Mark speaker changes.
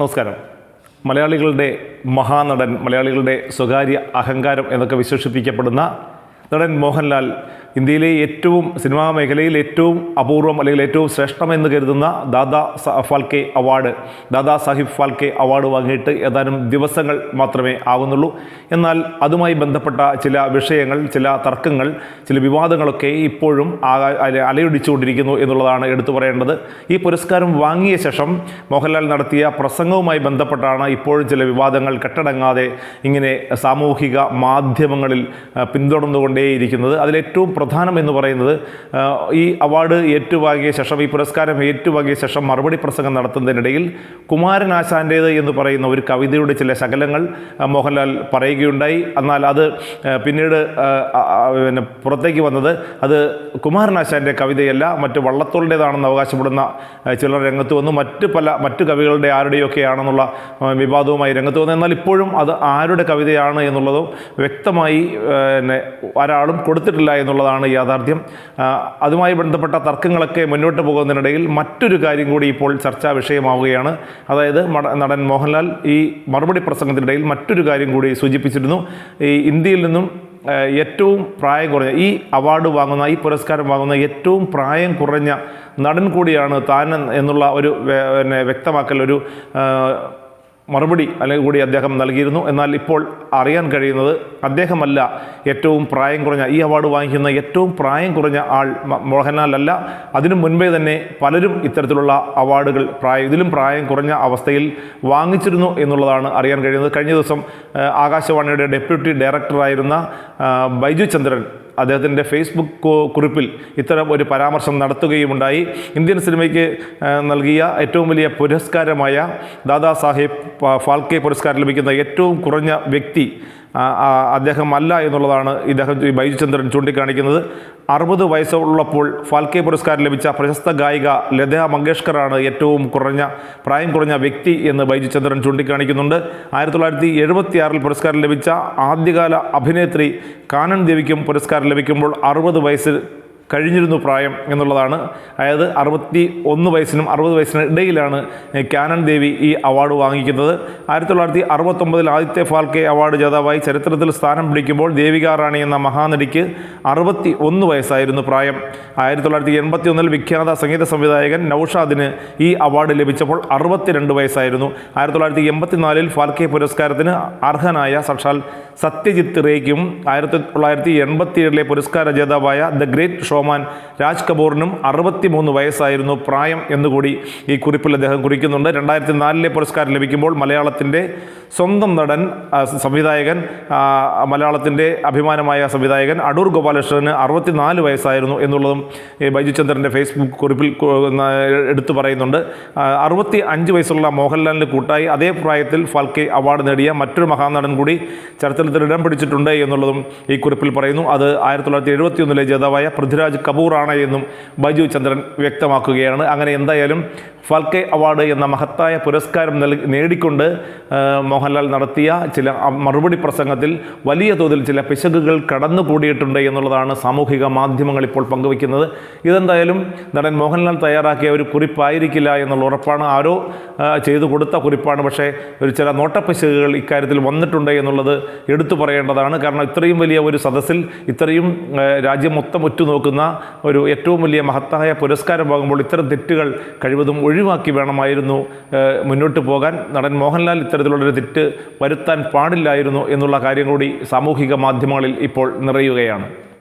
Speaker 1: നമസ്കാരം. മലയാളികളുടെ മഹാനടൻ മലയാളികളുടെ സ്വകാര്യ അഹങ്കാരം എന്നൊക്കെ വിശേഷിപ്പിക്കപ്പെടുന്ന നടൻ മോഹൻലാൽ ഇന്ത്യയിലെ ഏറ്റവും സിനിമാ മേഖലയിൽ ഏറ്റവും അപൂർവം അല്ലെങ്കിൽ ഏറ്റവും ശ്രേഷ്ഠമെന്ന് കരുതുന്ന ദാദാ ഫാൽക്കെ അവാർഡ് ദാദാ സാഹിബ് ഫാൽക്കെ അവാർഡ് വാങ്ങിയിട്ട് ഏതാനും ദിവസങ്ങൾ മാത്രമേ ആകുന്നുള്ളൂ എന്നാൽ അതുമായി ബന്ധപ്പെട്ട ചില വിഷയങ്ങൾ ചില തർക്കങ്ങൾ ചില വിവാദങ്ങളൊക്കെ ഇപ്പോഴും അലയൊടിച്ചുകൊണ്ടിരിക്കുന്നു എന്നുള്ളതാണ് എടുത്തു പറയേണ്ടത്. ഈ പുരസ്കാരം വാങ്ങിയ ശേഷം മോഹൻലാൽ നടത്തിയ പ്രസംഗവുമായി ബന്ധപ്പെട്ടാണ് ഇപ്പോഴും ചില വിവാദങ്ങൾ കെട്ടടങ്ങാതെ ഇങ്ങനെ സാമൂഹിക മാധ്യമങ്ങളിൽ ആ, പിന്തുടർന്നുകൊണ്ടേയിരിക്കുന്നത് അതിലേറ്റവും പ്രധാനം എന്ന് പറയുന്നത് ഈ അവാർഡ് ഏറ്റുവാങ്ങിയ ശേഷം ഈ പുരസ്കാരം ഏറ്റുവാങ്ങിയ ശേഷം മറുപടി പ്രസംഗം നടത്തുന്നതിനിടയിൽ കുമാരൻ ആശാന്റേത് എന്ന് പറയുന്ന ഒരു കവിതയുടെ ചില ശകലങ്ങൾ മോഹൻലാൽ പറയുകയുണ്ടായി. എന്നാൽ അത് പിന്നീട് പിന്നെ പുറത്തേക്ക് വന്നത് അത് കുമാരനാശാന്റെ കവിതയല്ല മറ്റ് വള്ളത്തോളിന്റേതാണെന്ന് അവകാശപ്പെടുന്ന ചിലർ രംഗത്ത് വന്നു. മറ്റ് പല മറ്റു കവികളുടെ ആരുടെയൊക്കെയാണെന്നുള്ള വിവാദവുമായി രംഗത്ത് വന്നു. എന്നാൽ ഇപ്പോഴും അത് ആരുടെ കവിതയാണ് എന്നുള്ളതും വ്യക്തമായി പിന്നെ ഒരാളും കൊടുത്തിട്ടില്ല എന്നുള്ളതാണ് യാഥാർത്ഥ്യം. അതുമായി ബന്ധപ്പെട്ട തർക്കങ്ങളൊക്കെ മുന്നോട്ട് പോകുന്നതിനിടയിൽ മറ്റൊരു കാര്യം കൂടി ഇപ്പോൾ ചർച്ചാ വിഷയമാവുകയാണ്. അതായത് നടൻ മോഹൻലാൽ ഈ മറുപടി പ്രസംഗത്തിനിടയിൽ മറ്റൊരു കാര്യം കൂടി സൂചിപ്പിച്ചിരുന്നു. ഈ ഇന്ത്യയിൽ നിന്നും ഏറ്റവും പ്രായം കുറഞ്ഞ ഈ അവാർഡ് വാങ്ങുന്ന ഈ പുരസ്കാരം വാങ്ങുന്ന ഏറ്റവും പ്രായം കുറഞ്ഞ നടൻ കൂടിയാണ് താൻ എന്നുള്ള ഒരു പിന്നെ വ്യക്തമാക്കൽ ഒരു മറുപടി അല്ലെങ്കിൽ കൂടി അദ്ദേഹം നൽകിയിരുന്നു. എന്നാൽ ഇപ്പോൾ അറിയാൻ കഴിയുന്നത് അദ്ദേഹമല്ല ഏറ്റവും പ്രായം കുറഞ്ഞ ഈ അവാർഡ് വാങ്ങിക്കുന്ന ഏറ്റവും പ്രായം കുറഞ്ഞ ആൾ മോഹൻലാലല്ല. അതിനു മുൻപേ തന്നെ പലരും ഇത്തരത്തിലുള്ള അവാർഡുകൾ പ്രായം ഇതിലും പ്രായം കുറഞ്ഞ അവസ്ഥയിൽ വാങ്ങിച്ചിരുന്നു എന്നുള്ളതാണ് അറിയാൻ കഴിയുന്നത്. കഴിഞ്ഞ ദിവസം ആകാശവാണിയുടെ ഡെപ്യൂട്ടി ഡയറക്ടറായിരുന്ന ബൈജു ചന്ദ്രൻ അദ്ദേഹത്തിന്റെ ഫേസ്ബുക്ക് കുറിപ്പിൽ ഇത്തരം ഒരു പരാമർശം നടത്തുകയുമുണ്ടായി. ഇന്ത്യൻ സിനിമയ്ക്ക് നൽകിയ ഏറ്റവും വലിയ പുരസ്കാരമായ ദാദാ സാഹേബ് ഫാൽക്കെ പുരസ്കാരം ലഭിക്കുന്ന ഏറ്റവും കുറഞ്ഞ വ്യക്തി ആ, ആ, അദ്ദേഹം അല്ല എന്നുള്ളതാണ് ഇദ്ദേഹം ഈ ബൈജു ചൂണ്ടിക്കാണിക്കുന്നത്. അറുപത് വയസ്സുള്ളപ്പോൾ ഫാൽക്കെ പുരസ്കാരം ലഭിച്ച പ്രശസ്ത ഗായിക ലത മങ്കേഷ്കറാണ് ഏറ്റവും കുറഞ്ഞ പ്രായം കുറഞ്ഞ വ്യക്തി എന്ന് ബൈജു ചന്ദ്രൻ ചൂണ്ടിക്കാണിക്കുന്നുണ്ട്. ആയിരത്തി തൊള്ളായിരത്തി എഴുപത്തി ആറിൽ പുരസ്കാരം ലഭിച്ച ആദ്യകാല അഭിനേത്രി കാനൻ ദേവിക്കും പുരസ്കാരം ലഭിക്കുമ്പോൾ അറുപത് വയസ്സ് കഴിഞ്ഞിരുന്നു പ്രായം എന്നുള്ളതാണ്. അതായത് അറുപത്തി ഒന്ന് വയസ്സിനും അറുപത് വയസ്സിനും ഇടയിലാണ് കാനൻ ദേവി ഈ അവാർഡ് വാങ്ങിക്കുന്നത്. ആയിരത്തി തൊള്ളായിരത്തി അറുപത്തൊമ്പതിൽ ആദിത്യ ഫാൽക്കെ അവാർഡ് ജേതാവായി ചരിത്രത്തിൽ സ്ഥാനം പിടിക്കുമ്പോൾ ദേവിക റാണി എന്ന മഹാനടിക്ക് അറുപത്തി ഒന്ന് വയസ്സായിരുന്നു പ്രായം. ആയിരത്തി തൊള്ളായിരത്തി എൺപത്തി ഒന്നിൽ വിഖ്യാത സംഗീത സംവിധായകൻ നൌഷാദിന് ഈ അവാർഡ് ലഭിച്ചപ്പോൾ അറുപത്തിരണ്ട് വയസ്സായിരുന്നു. ആയിരത്തി തൊള്ളായിരത്തി എൺപത്തിനാലിൽ ഫാൽക്കെ പുരസ്കാരത്തിന് അർഹനായ സക്ഷാൽ സത്യജിത്ത് റേക്കും ആയിരത്തി തൊള്ളായിരത്തി എൺപത്തി ഏഴിലെ പുരസ്കാര ജേതാവായ ദ ഗ്രേറ്റ് ഷോമാൻ രാജ് കപൂറിനും അറുപത്തിമൂന്ന് വയസ്സായിരുന്നു പ്രായം എന്നുകൂടി ഈ കുറിപ്പിൽ അദ്ദേഹം കുറിക്കുന്നുണ്ട്. രണ്ടായിരത്തി നാലിലെ പുരസ്കാരം ലഭിക്കുമ്പോൾ മലയാളത്തിന്റെ സ്വന്തം നടൻ സംവിധായകൻ മലയാളത്തിന്റെ അഭിമാനമായ സംവിധായകൻ അടൂർ ഗോപാലകൃഷ്ണന് അറുപത്തിനാല് വയസ്സായിരുന്നു എന്നുള്ളതും ബൈജു ചന്ദ്രന്റെ ഫേസ്ബുക്ക് കുറിപ്പിൽ എടുത്തു പറയുന്നുണ്ട്. അറുപത്തി അഞ്ച് വയസ്സുള്ള മോഹൻലാലിന് കൂട്ടായി അതേ പ്രായത്തിൽ ഫാൽക്കെ അവാർഡ് നേടിയ മറ്റൊരു മഹാനടൻ കൂടി ചരിത്രത്തിൽ ഇടം പിടിച്ചിട്ടുണ്ട് എന്നുള്ളതും ഈ കുറിപ്പിൽ പറയുന്നു. അത് ആയിരത്തി തൊള്ളായിരത്തി എഴുപത്തി ഒന്നിലെ ജേതാവായ പൃഥ്വിരാജ് കപൂറാണ് എന്നും ബൈജു ചന്ദ്രൻ വ്യക്തമാക്കുകയാണ്. അങ്ങനെ എന്തായാലും ഫാൽക്കെ അവാർഡ് എന്ന മഹത്തായ പുരസ്കാരം നൽകി നേടിക്കൊണ്ട് മോഹൻലാൽ നടത്തിയ ചില മറുപടി പ്രസംഗത്തിൽ വലിയ തോതിൽ ചില പിശകുകൾ കടന്നുകൂടിയിട്ടുണ്ട് എന്നുള്ളതാണ് സാമൂഹിക മാധ്യമങ്ങൾ ഇപ്പോൾ പങ്കുവയ്ക്കുന്നത്. ഇതെന്തായാലും നടൻ മോഹൻലാൽ തയ്യാറാക്കിയ ഒരു കുറിപ്പായിരിക്കില്ല എന്നുള്ള ഉറപ്പാണ്. ആരോ ചെയ്തു കൊടുത്ത കുറിപ്പാണ്. പക്ഷേ ഒരു ചില നോട്ടപ്പിശകുകൾ ഇക്കാര്യത്തിൽ വന്നിട്ടുണ്ട് എന്നുള്ളത് എടുത്തു പറയേണ്ടതാണ്. കാരണം ഇത്രയും വലിയ ഒരു സദസ്സിൽ ഇത്രയും രാജ്യം മൊത്തം ഉറ്റുനോക്കുന്ന ഒരു ഏറ്റവും വലിയ മഹത്തായ പുരസ്കാരമാകുമ്പോൾ ഇത്തരം തെറ്റുകൾ കഴിവതും ഒഴിവാക്കി വേണമായിരുന്നു മുന്നോട്ട് പോകാൻ. നടൻ മോഹൻലാൽ ഇത്തരത്തിലുള്ളൊരു തെറ്റ് വരുത്താൻ പാടില്ലായിരുന്നു എന്നുള്ള കാര്യം കൂടി സാമൂഹിക മാധ്യമങ്ങളിൽ ഇപ്പോൾ നിറയുകയാണ്.